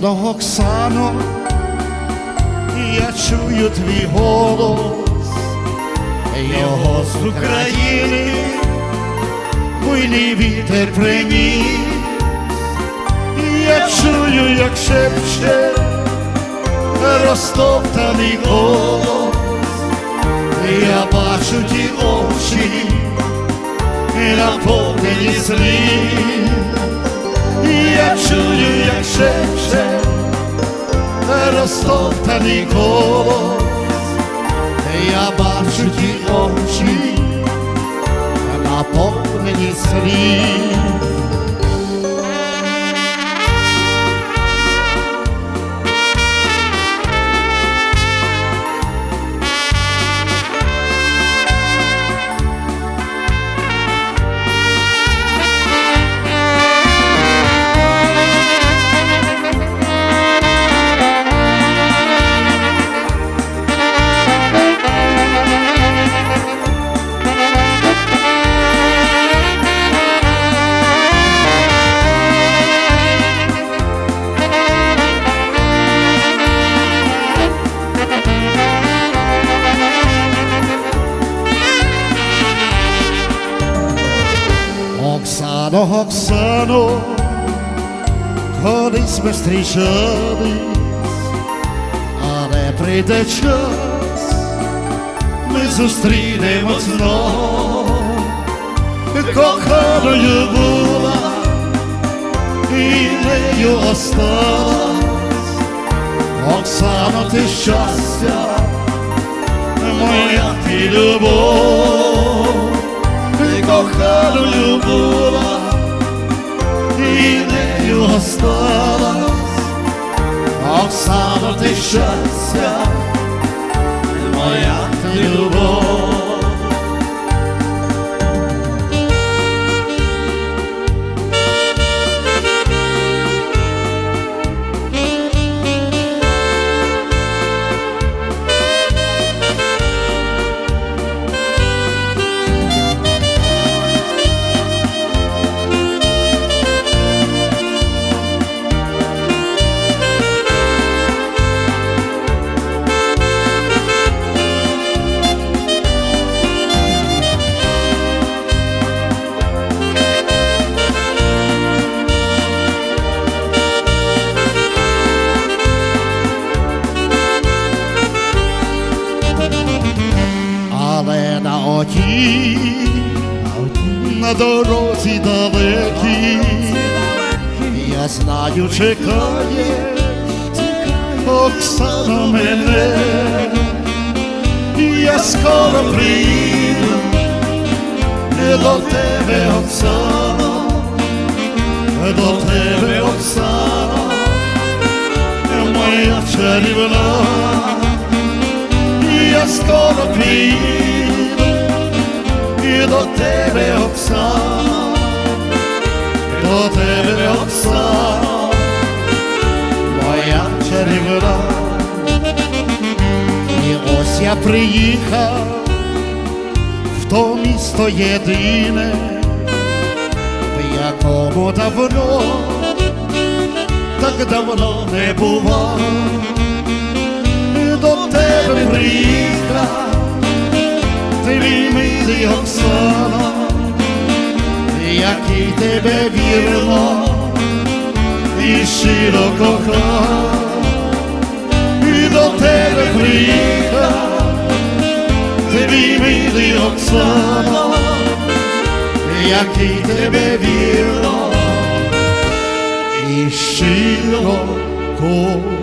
Оксано, Оксано, я чую твій голос, його з України, буйний вітер приніс, я чую, як шепче розтоптаний голос, я бачу ті очі, наповнені слів. Розтоптаний голос, я бачу ті очі, наповнені слів. Оксано, Оксано, колись ми зустрічались, але прийде час, ми зустрінемо знов, коханою була і нею осталась. Оксано, ти щастя, моя ти любов ти коханою була, осталась, Оксана, ти щастя, моя ти любов. Але на оті, на дорозі далекій, я знаю, чекає Оксана мене, я скоро приїду до тебе, Оксана, до тебе, Оксана, моя чарівна. Я скоро приїду тебе, Оксана, до тебе, Оксана, моя чарівна. І ось я приїхав в то місто єдине, в якому давно, так давно не бував. До тебе приїхав, твій милий Оксана, який тебе вірно і щиро кохав, і до тебе приїхав, твій милий Оксана, який тебе вірно і щиро кохав.